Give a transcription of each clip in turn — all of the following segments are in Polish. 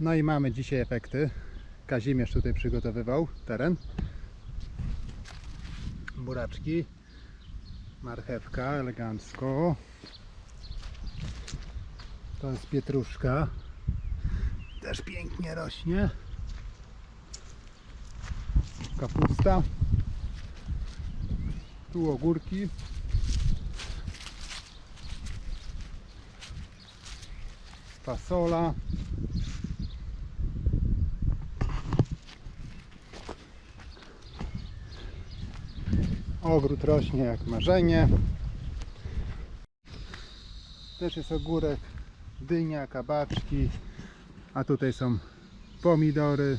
No i mamy dzisiaj efekty. Kazimierz tutaj przygotowywał teren. Buraczki, marchewka elegancko. To jest pietruszka. Też pięknie rośnie. Kapusta. Tu ogórki. Fasola. Ogród rośnie jak marzenie. Też jest ogórek, dynia, kabaczki, a tutaj są pomidory.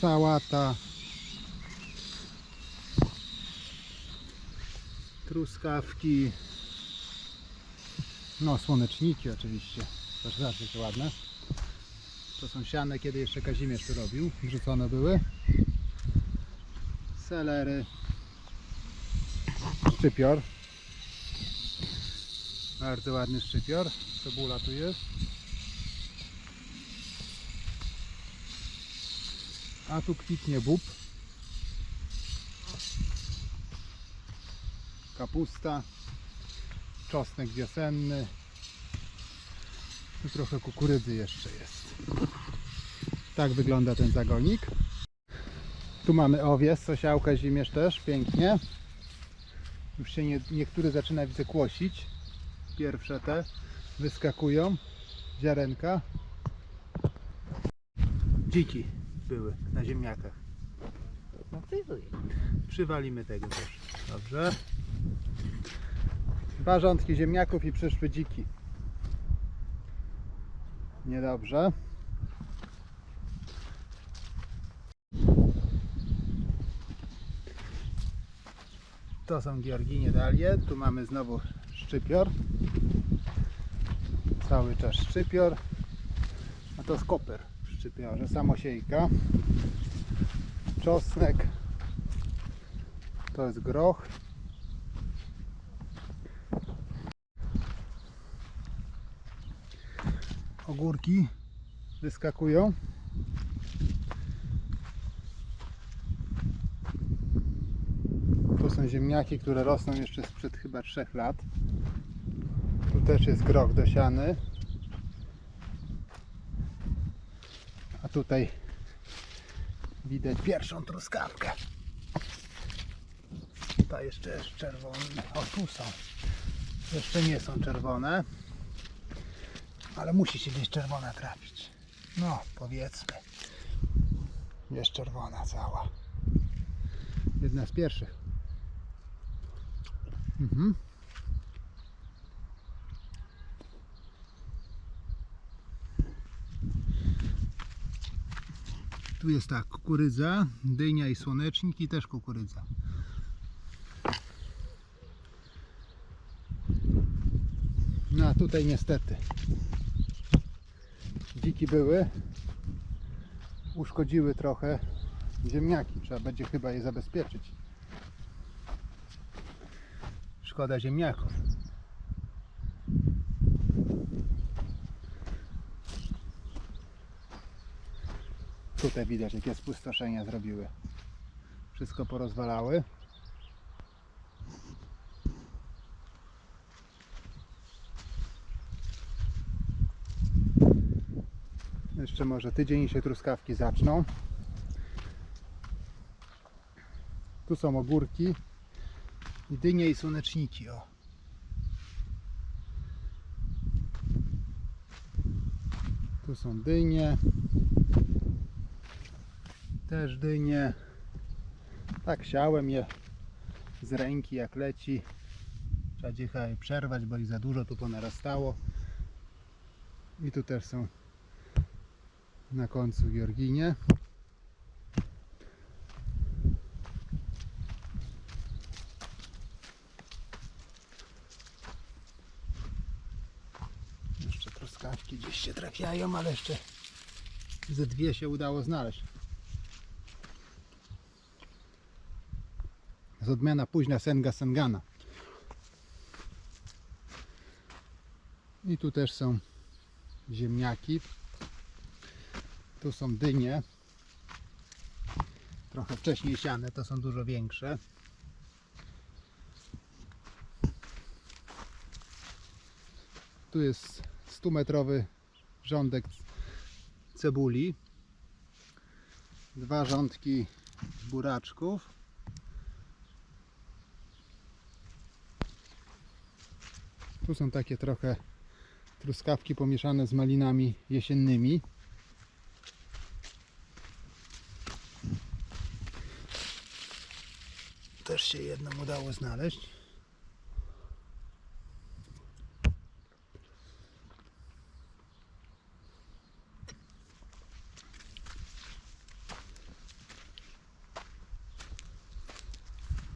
Sałata. Truskawki. No, słoneczniki oczywiście. Też zawsze to ładne. To są siane, kiedy jeszcze Kazimierz to robił. Wrzucone były. Selery. Szczypior. Bardzo ładny szczypior. Cebula tu jest. A tu kwitnie bób. Kapusta. Czosnek wiosenny. Tu trochę kukurydzy jeszcze jest. Tak wygląda ten zagonik. Tu mamy owies, sosiał Kazimierz też, pięknie. Już się nie, niektóre zaczyna widzę kłosić. Pierwsze te wyskakują. Ziarenka. Dziki były na ziemniakach. No. Przywalimy tego też. Dobrze. Dwa rządki ziemniaków i przyszły dziki. Niedobrze. To są Georginie dalie. Tu mamy znowu szczypior. Cały czas szczypior. A to skoper w szczypiorze. Samosiejka. Czosnek. To jest groch. Ogórki wyskakują. Są ziemniaki, które rosną jeszcze sprzed chyba 3 lat. Tu też jest groch dosiany. A tutaj widać pierwszą truskawkę. Ta jeszcze jest czerwona. O, tu są. Jeszcze nie są czerwone. Ale musi się gdzieś czerwona trafić. No, powiedzmy. Jest czerwona cała. Jedna z pierwszych. Mhm. Tu jest tak, kukurydza, dynia i słonecznik i też kukurydza. No a tutaj niestety dziki były, uszkodziły trochę ziemniaki. Trzeba będzie chyba je zabezpieczyć. Szkoda ziemniaków. Tutaj widać jakie spustoszenia zrobiły. Wszystko porozwalały. Jeszcze może tydzień się truskawki zaczną. Tu są ogórki dynie i słoneczniki. O. Tu są dynie. Też dynie. Tak siałem je z ręki jak leci. Trzeba dzisiaj przerwać, bo ich za dużo tu ponarastało. I tu też są na końcu Georginie. Jeszcze truskawki gdzieś się trafiają, ale jeszcze ze dwie się udało znaleźć. Z odmiana późna Senga Sengana. I tu też są ziemniaki. Tu są dynie. Trochę wcześniej siane, to są dużo większe. Tu jest 100-metrowy rządek cebuli. Dwa rządki buraczków. Tu są takie trochę truskawki pomieszane z malinami jesiennymi. Też się jedną udało znaleźć.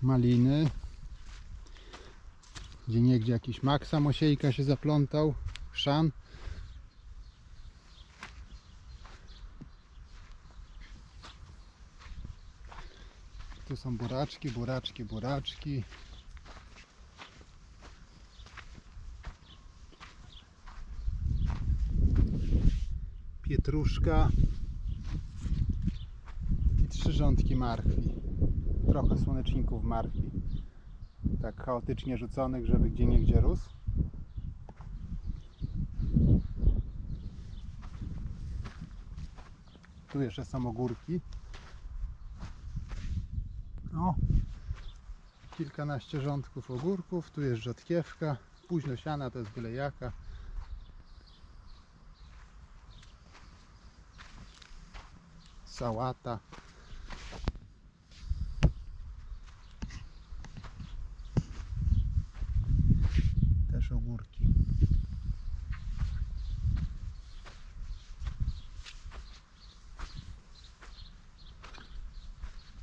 Maliny. Gdzie niegdzie jakiś mak samosiejka się zaplątał. Szan. Tu są buraczki, buraczki, buraczki. Pietruszka i trzy rządki marchwi. Trochę słoneczników marchwi. Tak chaotycznie rzuconych, żeby gdzie niegdzie rósł. Tu jeszcze są ogórki. O, kilkanaście rządków ogórków. Tu jest rzodkiewka. Późno siana to jest byle jaka. Sałata. Też ogórki.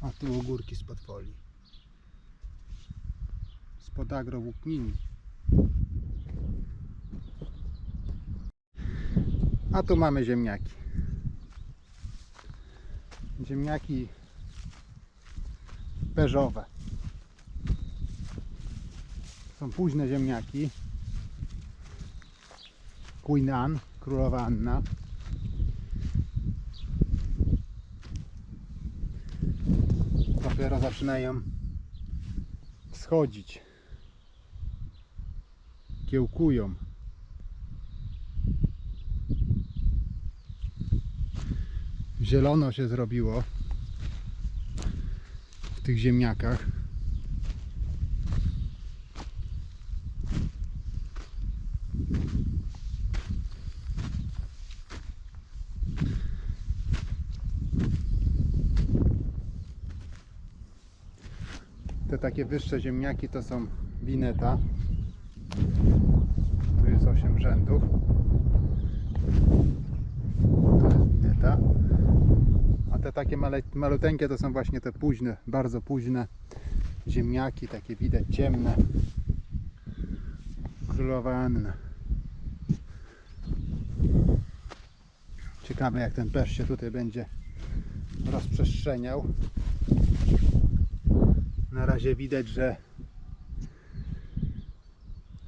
A tu ogórki spod folii. Spod agro włóknini. A tu mamy ziemniaki. Ziemniaki beżowe. Są późne ziemniaki. Queen Anne, królowa Anna. dopiero zaczynają schodzić. Kiełkują. Zielono się zrobiło w tych ziemniakach. Te takie wyższe ziemniaki to są wineta. Tu jest 8 rzędów. To jest wineta. A te takie male, maluteńkie to są właśnie te późne, bardzo późne ziemniaki, takie widać ciemne. Królowa Anna. Ciekawe jak ten pesz się tutaj będzie rozprzestrzeniał. Na razie widać, że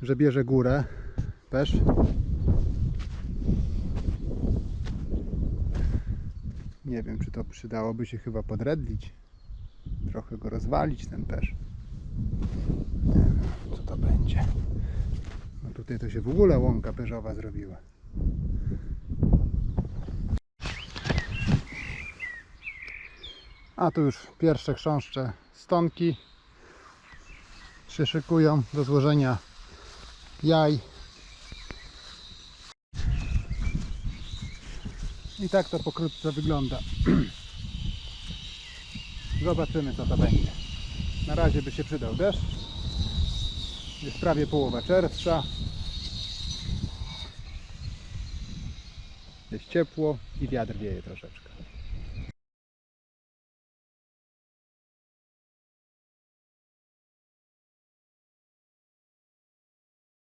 że bierze górę pesz. Nie wiem, czy to przydałoby się chyba podredlić. Trochę go rozwalić ten pesz. Nie wiem, co to będzie. No tutaj to się w ogóle łąka perzowa zrobiła. A tu już pierwsze chrząszcze stonki się szykują do złożenia jaj. I tak to pokrótce wygląda. Zobaczymy co to będzie. Na razie by się przydał deszcz. Jest prawie połowa czerwca. Jest ciepło i wiatr wieje troszeczkę.